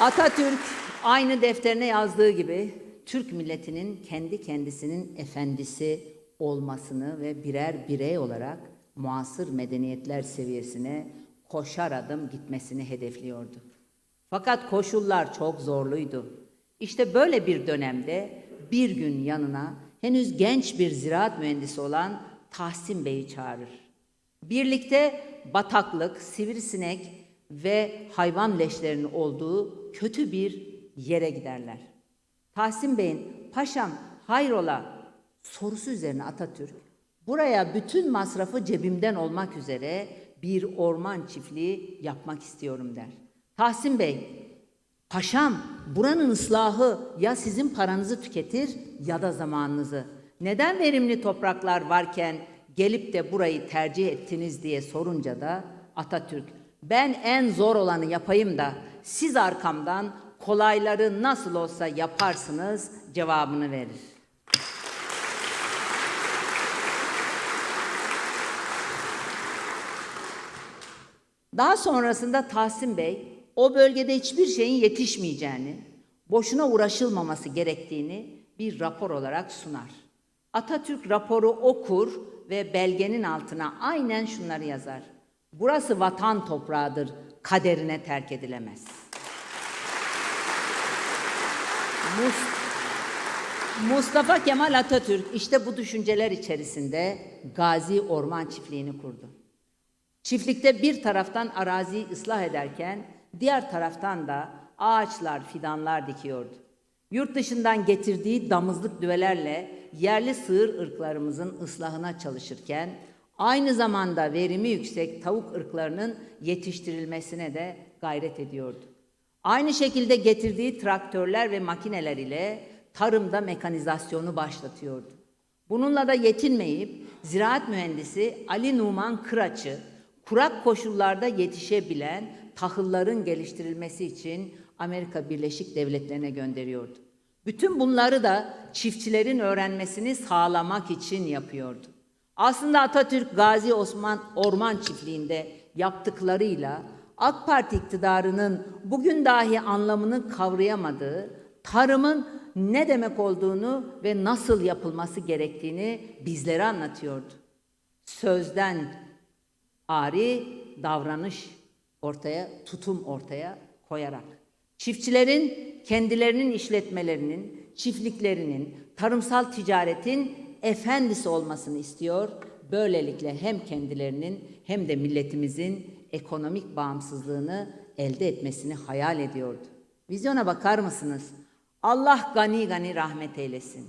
Atatürk aynı defterine yazdığı gibi Türk milletinin kendi kendisinin efendisi olmasını ve birer birey olarak muasır medeniyetler seviyesine koşar adım gitmesini hedefliyordu. Fakat koşullar çok zorluydu. İşte böyle bir dönemde bir gün yanına henüz genç bir ziraat mühendisi olan Tahsin Bey'i çağırır. Birlikte bataklık, sivrisinek ve hayvan leşlerinin olduğu kötü bir yere giderler. Tahsin Bey'in paşam hayrola sorusu üzerine Atatürk buraya bütün masrafı cebimden olmak üzere bir orman çiftliği yapmak istiyorum der. Tahsin Bey Paşam, buranın ıslahı ya sizin paranızı tüketir ya da zamanınızı. Neden verimli topraklar varken gelip de burayı tercih ettiniz diye sorunca da Atatürk, ben en zor olanı yapayım da siz arkamdan kolayları nasıl olsa yaparsınız cevabını verir. Daha sonrasında Tahsin Bey o bölgede hiçbir şeyin yetişmeyeceğini, boşuna uğraşılmaması gerektiğini bir rapor olarak sunar. Atatürk raporu okur ve belgenin altına aynen şunları yazar. Burası vatan toprağıdır, kaderine terk edilemez. Mus- Mustafa Kemal Atatürk işte bu düşünceler içerisinde Gazi Orman Çiftliği'ni kurdu. Çiftlikte bir taraftan araziyi ıslah ederken diğer taraftan da ağaçlar, fidanlar dikiyordu. Yurt dışından getirdiği damızlık düvelerle yerli sığır ırklarımızın ıslahına çalışırken aynı zamanda verimi yüksek tavuk ırklarının yetiştirilmesine de gayret ediyordu. Aynı şekilde getirdiği traktörler ve makineler ile tarımda mekanizasyonu başlatıyordu. Bununla da yetinmeyip ziraat mühendisi Ali Numan Kıraç'ı kurak koşullarda yetişebilen tahılların geliştirilmesi için Amerika Birleşik Devletleri'ne gönderiyordu. Bütün bunları da çiftçilerin öğrenmesini sağlamak için yapıyordu. Aslında Atatürk Gazi Osman Orman Çiftliği'nde yaptıklarıyla AK Parti iktidarının bugün dahi anlamını kavrayamadığı tarımın ne demek olduğunu ve nasıl yapılması gerektiğini bizlere anlatıyordu. Sözden ari davranış ortaya, tutum ortaya koyarak. Çiftçilerin kendilerinin işletmelerinin, çiftliklerinin, tarımsal ticaretin efendisi olmasını istiyor. Böylelikle hem kendilerinin hem de milletimizin ekonomik bağımsızlığını elde etmesini hayal ediyordu. Vizyona bakar mısınız? Allah gani gani rahmet eylesin.